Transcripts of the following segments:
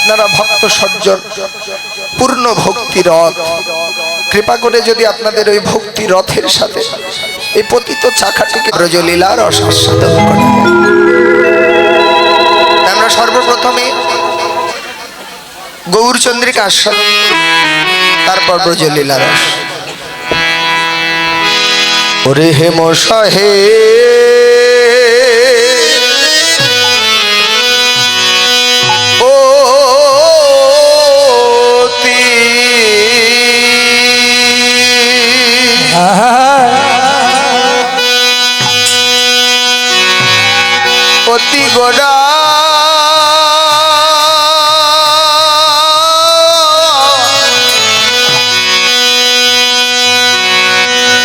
আপনারা ভক্ত সজ্জন, পূর্ণ ভক্তি রথ। কৃপা করে যদি আপনাদের ওই ভক্তি রথের সাথে এই পতিত চাকাটিকে ব্রজলীলার করে আমরা সর্বপ্রথমে গৌরচন্দ্রিকা আস্বাদন তারপর ব্রজলীলা রস ওরে হেম সহে অতি গোড়া।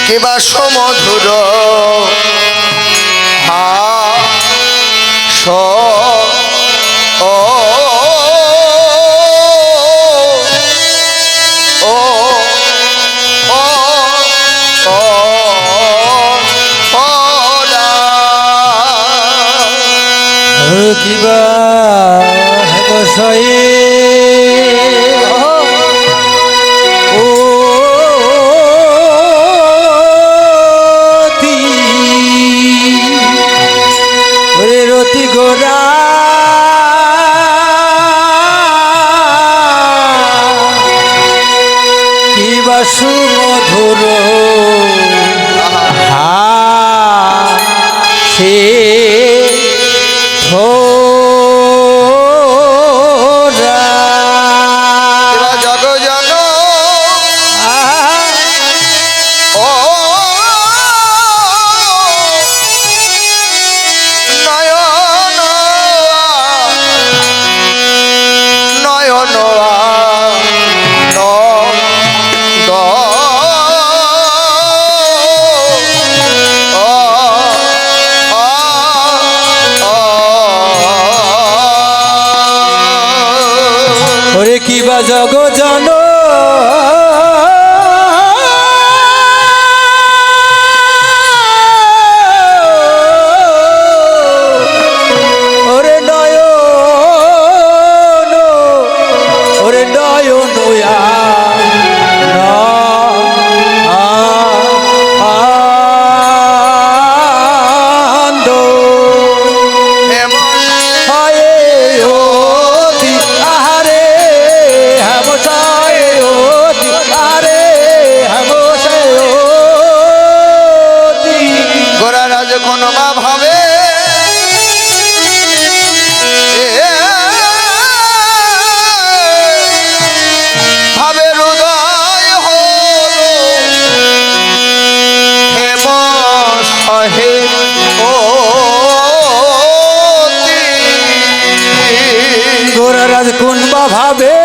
কিবা সমধুর কিবা বসয়ে ও ওরে কি বা জগ জন? কোন বা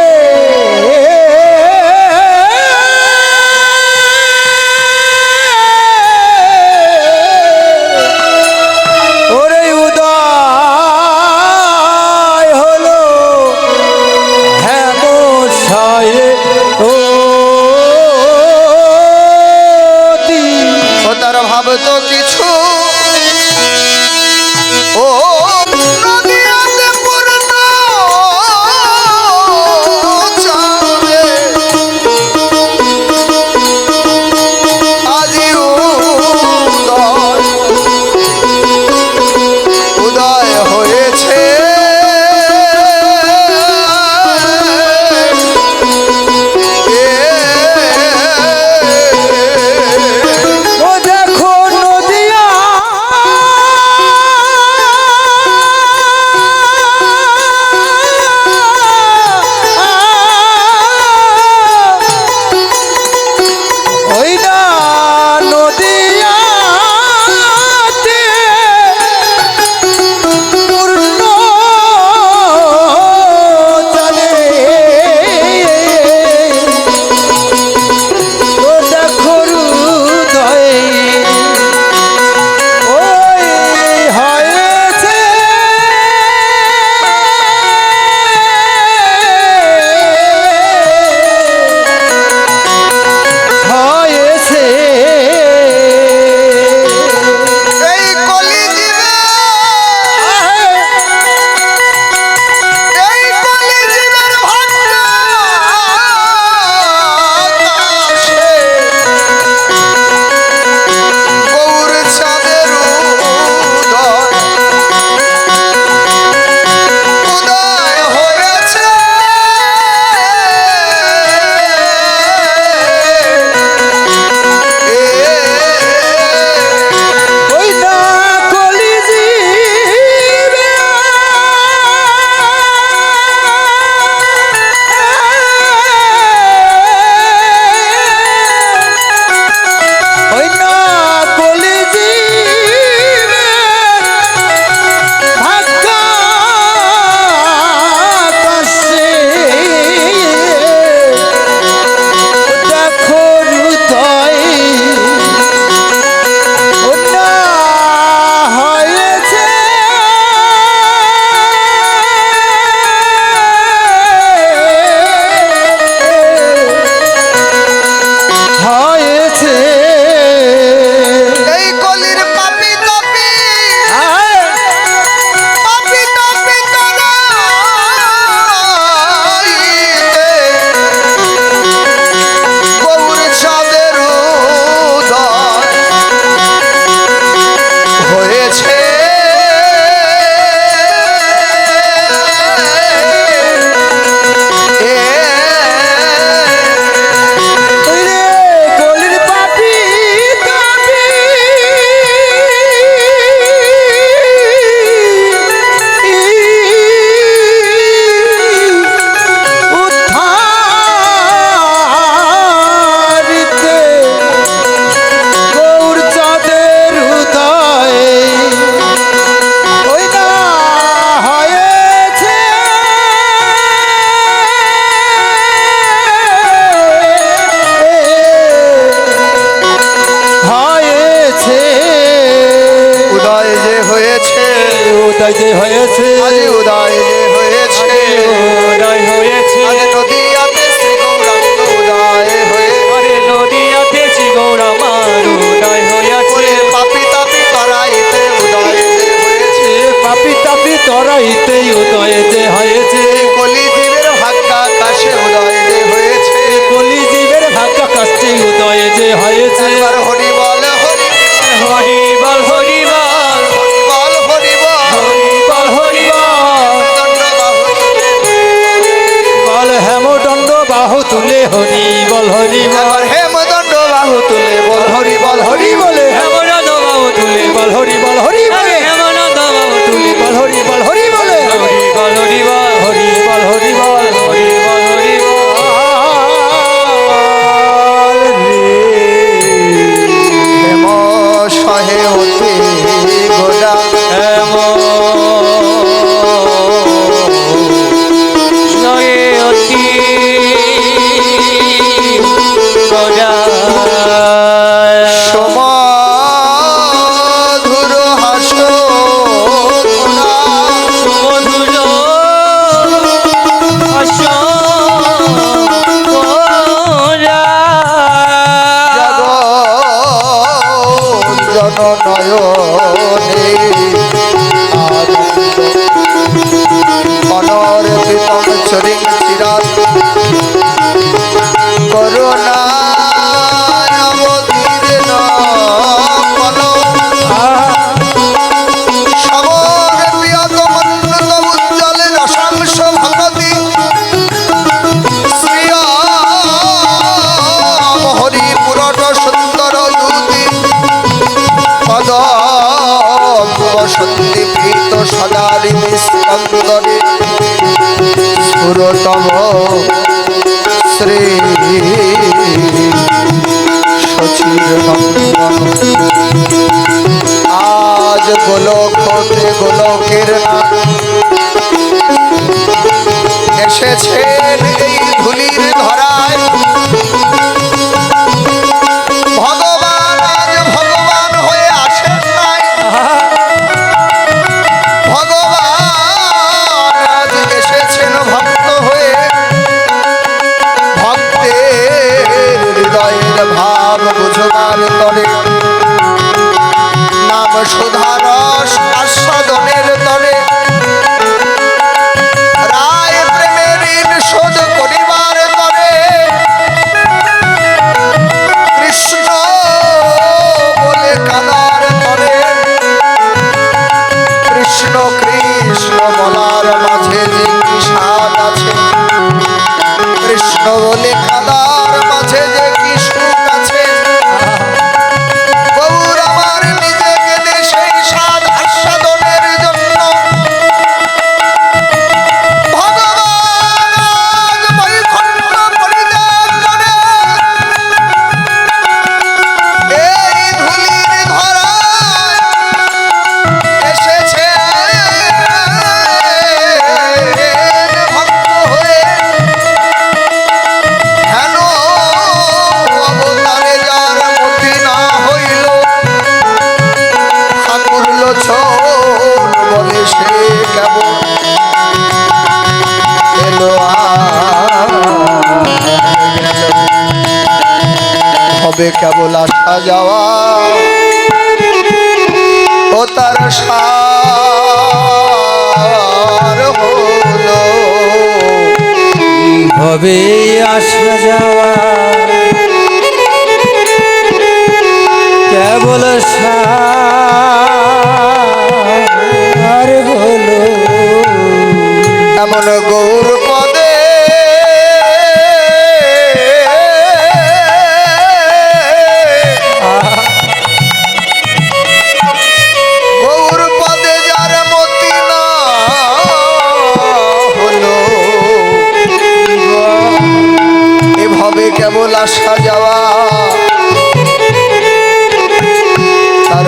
তাই যে হয়েছে উদা বাহু তুলে হরি বল হরি বল। হে মদন্ড বাহু তুলে বল হরি বল হরি বলে। হে মদন্ড বাহু তুলে বল হরি বল হরি বল। কেমন? হবে কেবল আসা যাওয়া ও তার হবে আসা যাওয়া। পাগল আর বলো। এমন গৌর পদে গৌর পদে যার মতি না এভাবে কেবল আসা যাওয়া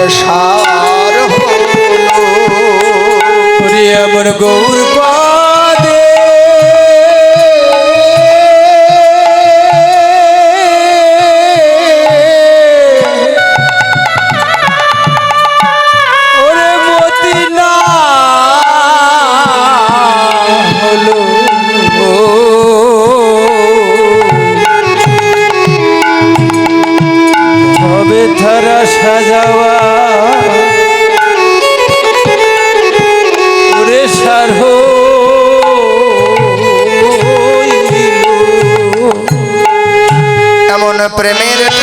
সংসার হল। প্রিয় গৌর প্রেমের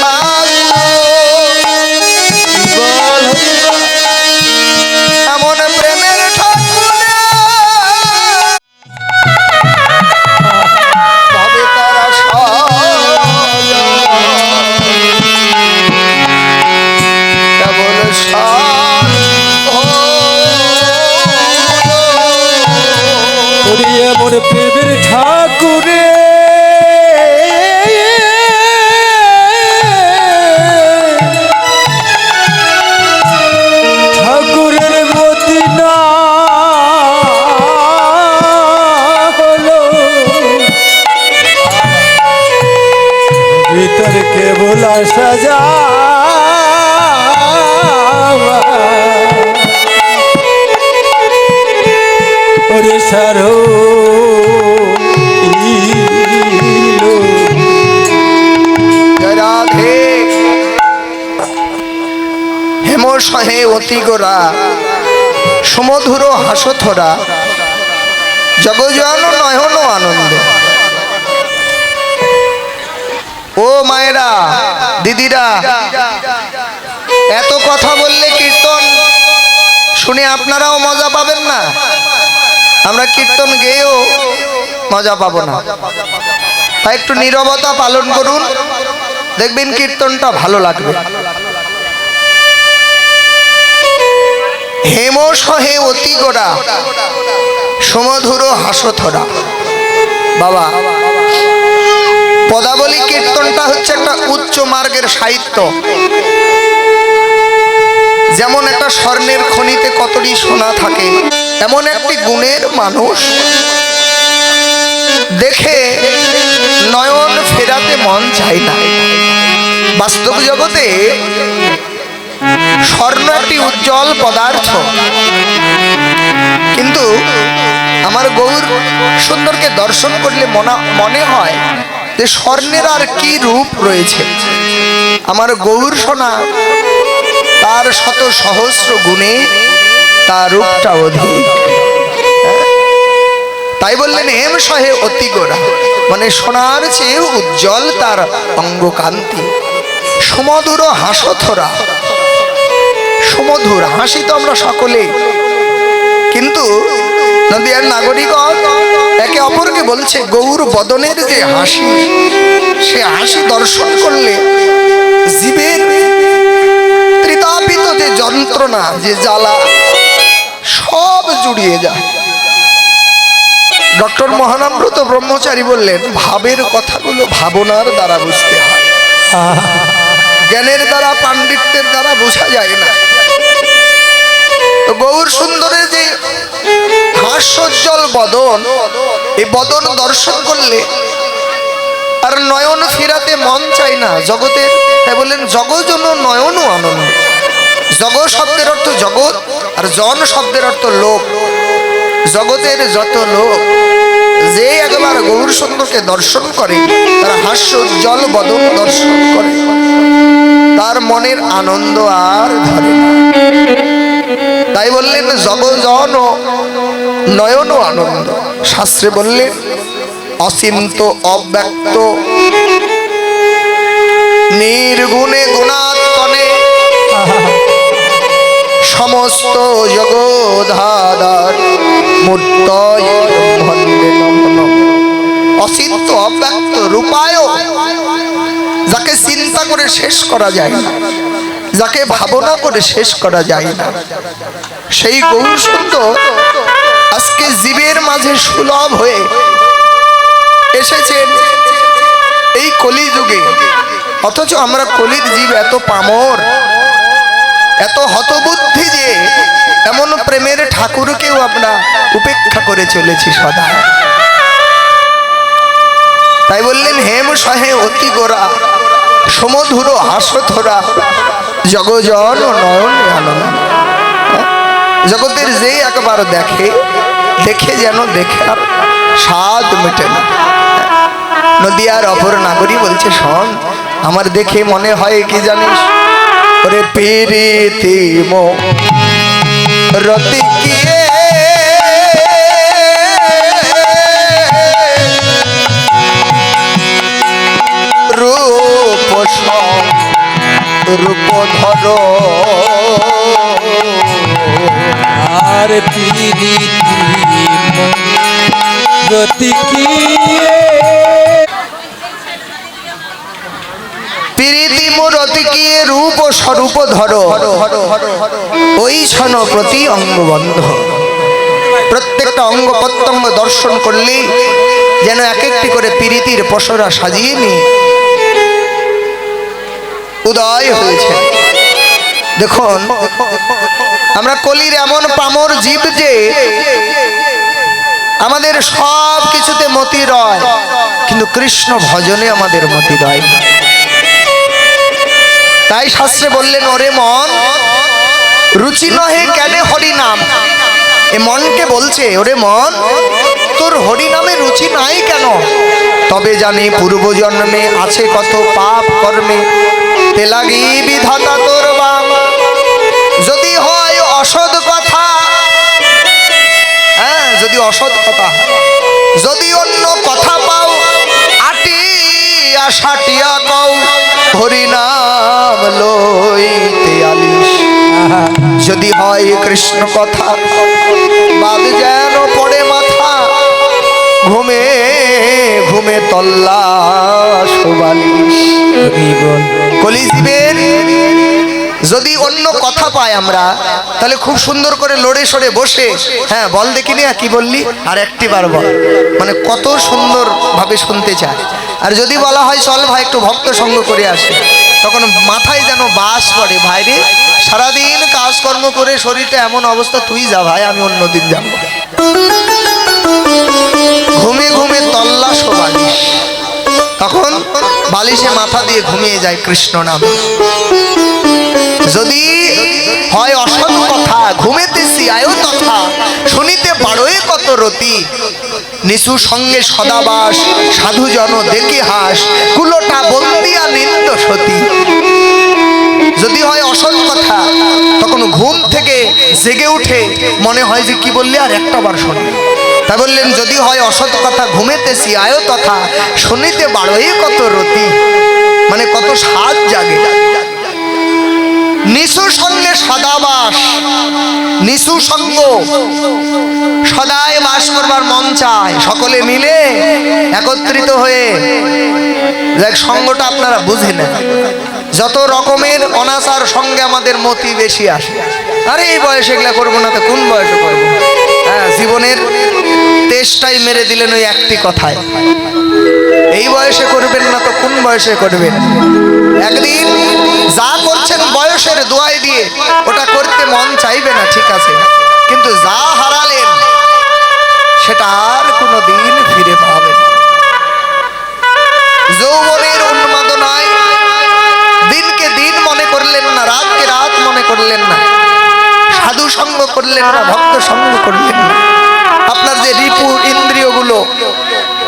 কেবল আসা যা সারো হেম সহে অতি গোরা সুমধুর হাসথরা জগজন নয়ন আনন্দ। ও মায়েরা, দিদিরা, এত কথা বললে কীর্তন, শুনে আপনারাও মজা পাবেন না। আমরা কীর্তন গেয়েও মজা পাবো না। তাই একটু নীরবতা পালন করুন, দেখবেন কীর্তনটা ভালো লাগবে। হেম সহে অতি গোড়া, সমধুর হাসথরা বাবা পদাবলী কীর্তনটা হচ্ছে একটা উচ্চ মার্গের সাহিত্য। যেমন একটা স্বর্ণের খনিতে কতটি সোনা থাকে এমন একটি গুণের মানুষ। দেখে নয়ন ফেরাতে মন চায় না। বাস্তব জগতে স্বর্ণ একটি উজ্জ্বল পদার্থ। কিন্তু আমার গৌর সুন্দরকে দর্শন করলে মনা মনে হয় যে স্বর্ণের আর কি রূপ রয়েছে? আমার গৌর সোনা, তার শত সহস্র গুণে তার রূপটা অধিক। তাই বললেন, হেম সহে অতি গোড়া। মানে সোনার চেয়ে উজ্জ্বল তার অঙ্গকান্তি। সুমধুর হাসথরা। সুমধুর হাসি তো আমরা সকলে। কিন্তু নদিয়ার নাগরিকগণ একে অপরকে বলছে, গৌর বদনের যে হাসি, সে হাসি দর্শন করলে জীবের ত্রিতাপিত যে যন্ত্রণা, যে জ্বালা, সব জুড়িয়ে যায়। ডক্টর মহানাম্রত ব্রহ্মচারী বললেন, ভাবের কথাগুলো ভাবনার দ্বারা বুঝতে হয়। জ্ঞানের দ্বারা, পাণ্ডিত্যের দ্বারা বোঝা যায় না। তো গৌর সুন্দরের যে হাস্যোজ্জ্বল বদন। এই বদন দর্শন করলে আর নয়ন ফিরাতে মন চাই না জগতের তাই বললেন জগজন নয়ন আনন্দ। জগৎ শব্দের অর্থ জগৎ, আর জন শব্দের অর্থ লোক। জগতের যত লোক, যে একবার গৌর সুন্দরকে দর্শন করে, তার হাস্য উজ্জ্বল বদন দর্শন করে। তার মনের আনন্দ আর ধরে তাই বললেন জগজন নয়ন আনন্দ। শাস্ত্রে বললেন অসীমত অব্যক্ত, নির্গুণে গুণাত্মনে সমস্ত জগধাদার মূর্ত অসিন্ত অব্যক্ত রূপায় যাকে চিন্তা করে শেষ করা যায় না, যাকে ভাবনা করে শেষ করা যায় না। সেই গৌর সুন্দর আজকে জীবের মাঝে সুলভ হয়ে এসেছেন এই কলিযুগে। অথচ আমরা কলির জীব এত পামর, এত হতবুদ্ধি যে এমন প্রেমের ঠাকুরকেও আমরা উপেক্ষা করে চলেছি সদা। তাই বললেন হেম সহে অতি গোরা সমধুর হাসথরা জগজন নয়ন আনন্দ জগতের যে একবার দেখে দেখে যেন দেখে আর স্বাদ মেটে না। নদিয়ার অপর নাগরী বলছে, শোন, আমার দেখে মনে হয় কি জানিস? ওরে পেরেতে মো, রতি কিয়ে। রূপ রূপ ধর। আর রতিকিয়ে প্রীতি রূপ ও স্বরূপ ধর? ওই ছন প্রতি অঙ্গবন্ধ। প্রত্যেকটা অঙ্গ প্রত্যঙ্গ দর্শন করলে যেন এক একটি করে পিরিতির পশরা সাজিয়ে নিয়ে উদয় হয়েছে। দেখুন, আমরা কলির এমন পামর জীব যে আমাদের সব কিছুতে মতি রয় কিন্তু কৃষ্ণ ভজনে আমাদের মতি রয় তাই শাস্ত্রে বললেন, ওরে মন, রুচি নহে কেন হরি নাম এ মনকে বলছে, ওরে মন, তোর হরি নামে রুচি নাই কেন? তবে জানি পূর্বজন্মে আছে কত পাপ কর্মে। তেলাগি বিধাতা তোর বাম যদি হয় অসৎ কথা হ্যাঁ যদি অসৎ কথা। যদি অন্য কথা পাও আটিয়া সাটিয়া কও হরি নাম লইতে আলিস যদি হয় কৃষ্ণ কথা বাদ যেন পড়ে মাথা ঘুমে ঘুমে তল্লা শোবালিশ কলিজীবের যদি অন্য কথা পাই আমরা তাহলে খুব সুন্দর করে লড়ে সরে বসে হ্যাঁ বল দেখি দেখিনি কি বললি? আর একটি বার বল। মানে কত সুন্দর ভাবে শুনতে চায়। আর যদি বলা হয় চল ভাই একটু ভক্ত সঙ্গ করে আসে। তখন মাথায় যেন বাস পড়ে ভাইরে সারাদিন কাজকর্ম করে শরীরটা এমন অবস্থা তুই যা ভাই আমি অন্যদিন যাব। ঘুমে ঘুমে তল্লা শোবালিশ তখন বালিশে মাথা দিয়ে ঘুমিয়ে যায় কৃষ্ণ নাম। যদি হয় অসৎ কথা ঘুমেতেছি আয়ো তথা, শুনিতে পারোই কত রতি। নিশু সঙ্গে সদাবাস সাধু জন দেখে হাস, কুলোটা বন্দিয়া নিত্য সতী। যদি হয় অসৎ কথা, তখন ঘুম থেকে জেগে উঠে মনে হয় যে কি বললে আর একটা বার শুনবে তা বললেন, যদি হয় অসৎ কথা ঘুমেতেছি আয়ো তথা, শুনিতে বারোই কত রতি। মানে কত সাজ জাগে। নিশু সঙ্গে সদাবাস, নিশু সঙ্গ। সদায় বাস করবার মন চায়, সকলে মিলে একত্রিত হয়ে। দেখ, সঙ্গটা আপনারা বুঝে নেন। যত রকমের অনাচার সঙ্গে আমাদের মতি বেশি আসে। আরে, এই বয়সে এগুলা করব না তো, কোন বয়সে করব? হ্যাঁ জীবনের তেষ্টাই মেরে দিলেন ওই একটি কথায়। এই বয়সে করবেন না তো কোন বয়সে করবেন? একদিন যা করছেন বয়সের দোয়াই দিয়ে ওটা করতে মন চাইবে না, ঠিক আছে? কিন্তু যা হারালেন, সেটা আর কোনো দিন ফিরে পাবেন যৌবনের উন্মাদনায় দিনকে দিন মনে করলেন না, রাতকে রাত মনে করলেন না, সাধু সঙ্গ করলেন না, ভক্ত সঙ্গ করলেন না। আপনার যে রিপু ইন্দ্রিয়গুলো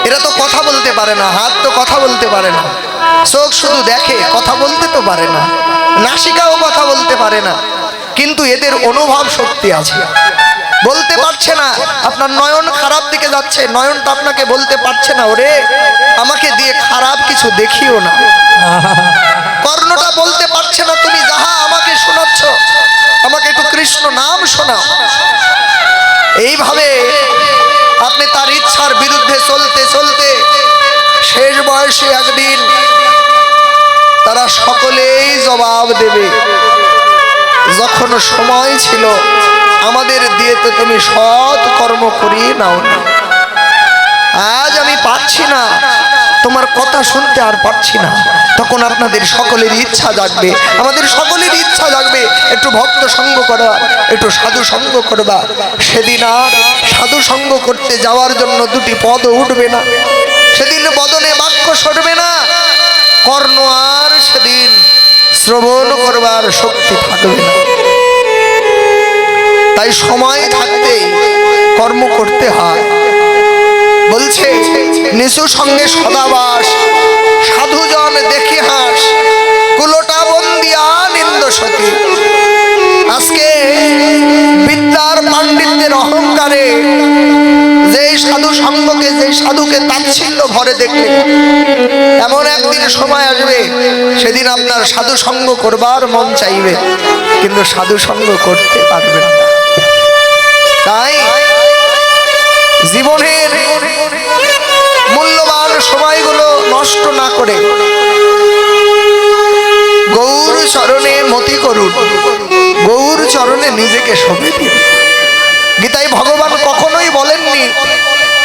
এরা তো কথা বলতে পারে না, হাত তো কথা বলতে পারে না। চোখ শুধু দেখে, কথা বলতে তো পারে না। নাসিকাও কথা বলতে পারে না। কিন্তু এদের অনুভব শক্তি আছে। বলতে পারছে না, আপনার নয়ন খারাপ দিকে যাচ্ছে, নয়নটা আপনাকে বলতে পারছে না, ওরে, আমাকে দিয়ে খারাপ কিছু দেখিও না। কর্ণটা বলতে পারছে না, তুমি যাহা আমাকে শোনাচ্ছ, আমাকে একটু কৃষ্ণ নাম শোনাও। এইভাবে আপনি তার ইচ্ছার বিরুদ্ধে চলতে চলতে শেষ বয়সে একদিন তারা সকলেই জবাব দেবে। যখন সময় ছিল, আমাদের দিয়ে তো তুমি সৎ কর্ম করিয়ে নাও না। আজ আমি পাচ্ছি না। তোমার কথা শুনতে আর পারছি না। তখন আপনাদের সকলের ইচ্ছা জাগবে। আমাদের সকলের ইচ্ছা জাগবে। একটু ভক্ত সঙ্গ করবা একটু সাধু সঙ্গ করবা। সেদিন আর সাধু সঙ্গ করতে যাওয়ার জন্য দুটি পদ উঠবে না। সেদিন বদনে বাক্য সরবে না। কর্ণ আর সেদিন শ্রবণ করবার শক্তি থাকবে না। তাই সময় থাকতে কর্ম করতে হয়। বলছে, নিশু সঙ্গে সদাবাস, সাধুজন দেখি হাস, কুলোটা বন্দিয়া নিন্দ সতী আজকে বিদ্যার পাণ্ডিত্যের অহংকারে যে সাধু সঙ্গকে যে সাধুকে তাচ্ছিল্য ভরে দেখলে, এমন একদিন সময় আসবে, সেদিন আপনার সাধু সঙ্গ করবার মন চাইবে, কিন্তু সাধু সঙ্গ করতে পারবে না। তাই নিজেকে সঁপে দিন? গীতায় ভগবান কখনোই বলেননি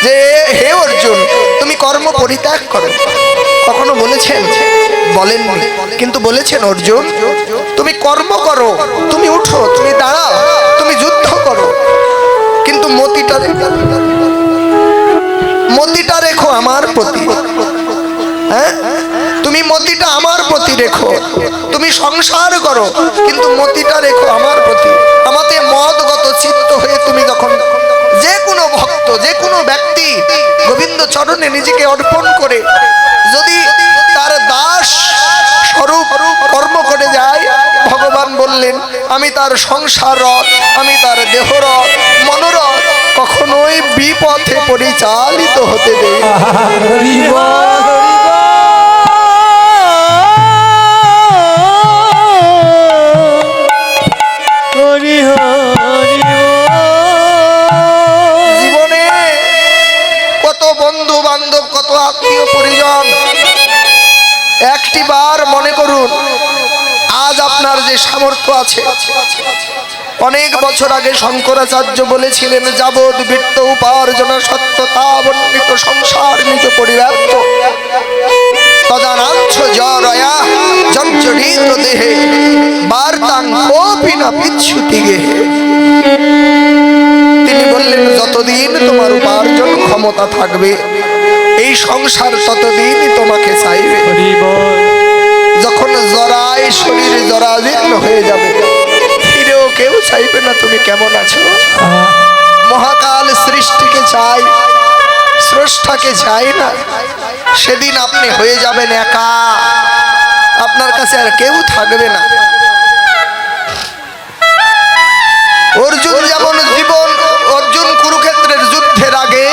যে, হে অর্জুন, তুমি কর্ম পরিত্যাগ করো। কখনো বলেছেন? বলেননি। কিন্তু বলেছেন, অর্জুন, তুমি কর্ম করো, তুমি উঠো, তুমি দাঁড়াও, তুমি যুদ্ধ করো। কিন্তু মতিটা মতিটা রেখো আমার প্রতি। হ্যাঁ? তুমি মতিটা আমার প্রতি রেখো। তুমি সংসার করো, কিন্তু মতিটা রেখো আমার প্রতি। আমাতে মদগত চিত্ত হয়ে তুমি যখন যে কোনো ভক্ত যে কোনো ব্যক্তি গোবিন্দ চরণে নিজেকে অর্পণ করে, যদি তার দাস স্বরূপ কর্ম করে যায়, ভগবান বললেন, আমি তার সংসার রথ, আমি তার দেহরথ মনোরথ কখনোই বিপথে পরিচালিত হতে দেই একটি বার মনে করুন, আজ আপনার যে সামর্থ্য আছে। অনেক বছর আগে শঙ্করাচার্য বলেছিলেন, যাবৎ বৃত্ত উপার্জন সত্যতা বর্ণিত সংসার নিজ পরিব্যাপ্ত। তদানাঞ্চ জরয়া জর্জরিত দেহে, বার্তাং কোপি না গেহে। তিনি বললেন, যতদিন তোমার উপার্জন ক্ষমতা থাকবে এই সংসার ততদিনই তোমাকে চাইবে। যখন জরায় শরীর জরাজীর্ণ হয়ে যাবে ফিরেও কেউ চাইবে না তুমি কেমন আছো। মহাকাল সৃষ্টিকে চাই স্রষ্টাকে চাই না। সেদিন আপনি হয়ে যাবেন একা। আপনার কাছে আর কেউ থাকবে না। অর্জুন যেমন জীবন অর্জুন কুরুক্ষেত্রের যুদ্ধের আগে